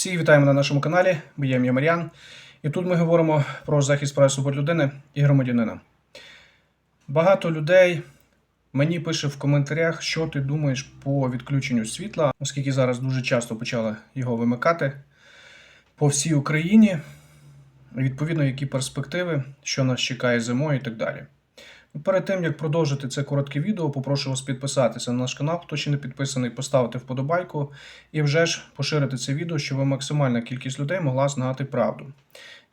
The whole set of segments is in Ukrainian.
Всі вітаємо на нашому каналі. Я Мар'ян. І тут ми говоримо про захист прав свобод людини і громадянина. Багато людей мені пише в коментарях, що ти думаєш по відключенню світла, оскільки зараз дуже часто почали його вимикати по всій Україні. Відповідно, які перспективи, що нас чекає зимою і так далі. Перед тим як продовжити це коротке відео, попрошу вас підписатися на наш канал, хто ще не підписаний, поставити вподобайку і вже ж поширити це відео, щоб максимальна кількість людей могла знати правду.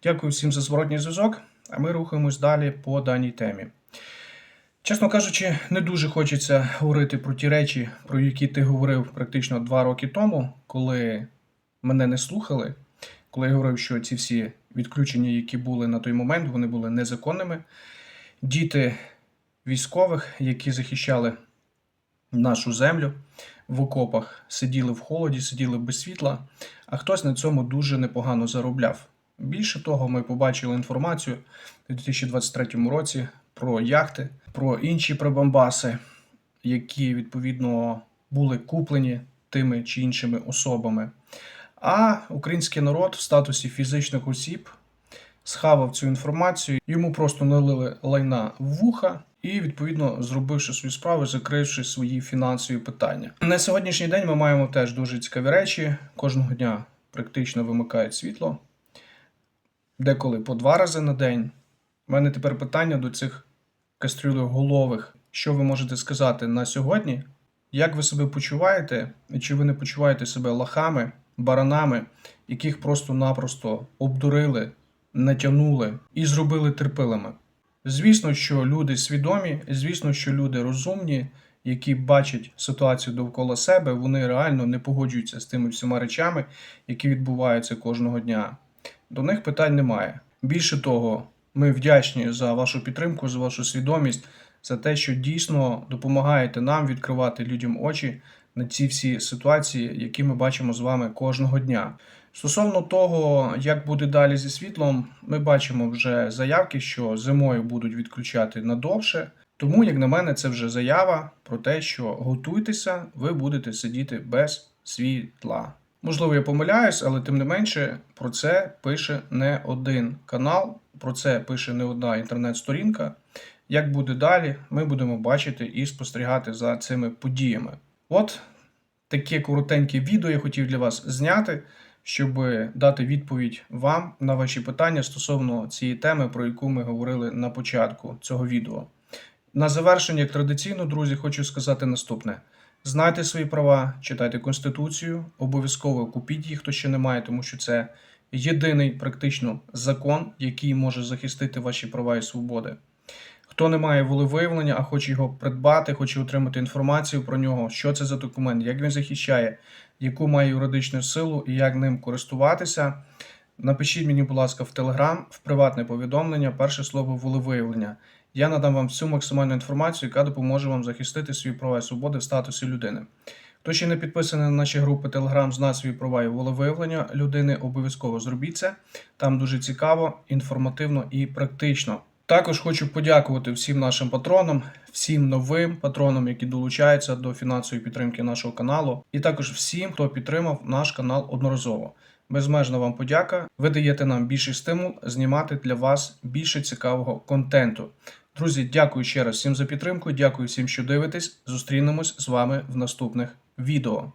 Дякую всім за зворотній зв'язок, а ми рухаємось далі по даній темі. Чесно кажучи, не дуже хочеться говорити про ті речі, про які ти говорив практично два роки тому, коли мене не слухали, коли я говорив, що ці всі відключення, які були на той момент, вони були незаконними. Діти військових, які захищали нашу землю в окопах, сиділи в холоді, сиділи без світла, а хтось на цьому дуже непогано заробляв. Більше того, ми побачили інформацію у 2023 році про яхти, про інші прибамбаси, які відповідно були куплені тими чи іншими особами. А український народ в статусі фізичних осіб схавав цю інформацію, йому просто налили лайна в вуха. І відповідно зробивши свої справи, закривши свої фінансові питання. На сьогоднішній день ми маємо теж дуже цікаві речі. Кожного дня практично вимикають світло, деколи по два рази на день. У мене тепер питання до цих кастрюлеголових. Що ви можете сказати на сьогодні? Як ви себе почуваєте? І чи ви не почуваєте себе лахами, баранами, яких просто-напросто обдурили, натягнули і зробили терпилими? Звісно, що люди свідомі, звісно, що люди розумні, які бачать ситуацію довкола себе, вони реально не погоджуються з тими всіма речами, які відбуваються кожного дня. До них питань немає. Більше того, ми вдячні за вашу підтримку, за вашу свідомість, за те, що дійсно допомагаєте нам відкривати людям очі на ці всі ситуації, які ми бачимо з вами кожного дня. Стосовно того, як буде далі зі світлом, ми бачимо вже заявки, що зимою будуть відключати надовше. Тому, як на мене, це вже заява про те, що готуйтеся, ви будете сидіти без світла. Можливо, я помиляюсь, але тим не менше про це пише не один канал, про це пише не одна інтернет-сторінка. Як буде далі, ми будемо бачити і спостерігати за цими подіями. От таке коротеньке відео я хотів для вас зняти, щоб дати відповідь вам на ваші питання стосовно цієї теми, про яку ми говорили на початку цього відео. На завершення, як традиційно, друзі, хочу сказати наступне: знайте свої права, читайте Конституцію, обов'язково купіть їх, хто ще не має, тому що це єдиний практично закон, який може захистити ваші права і свободи. Хто не має волевиявлення, а хоче його придбати, хоче отримати інформацію про нього, що це за документ, як він захищає, яку має юридичну силу і як ним користуватися. Напишіть мені, будь ласка, в Телеграм, в приватне повідомлення, перше слово волевиявлення. Я надам вам всю максимальну інформацію, яка допоможе вам захистити свої права і свободи в статусі людини. Хто ще не підписаний на наші групи Telegram, знає свої права і волевиявлення людини, обов'язково зробіть це. Там дуже цікаво, інформативно і практично. Також хочу подякувати всім нашим патронам, всім новим патронам, які долучаються до фінансової підтримки нашого каналу, і також всім, хто підтримав наш канал одноразово. Безмежна вам подяка. Ви даєте нам більший стимул знімати для вас більше цікавого контенту. Друзі, дякую ще раз всім за підтримку. Дякую всім, що дивитесь. Зустрінемось з вами в наступних відео.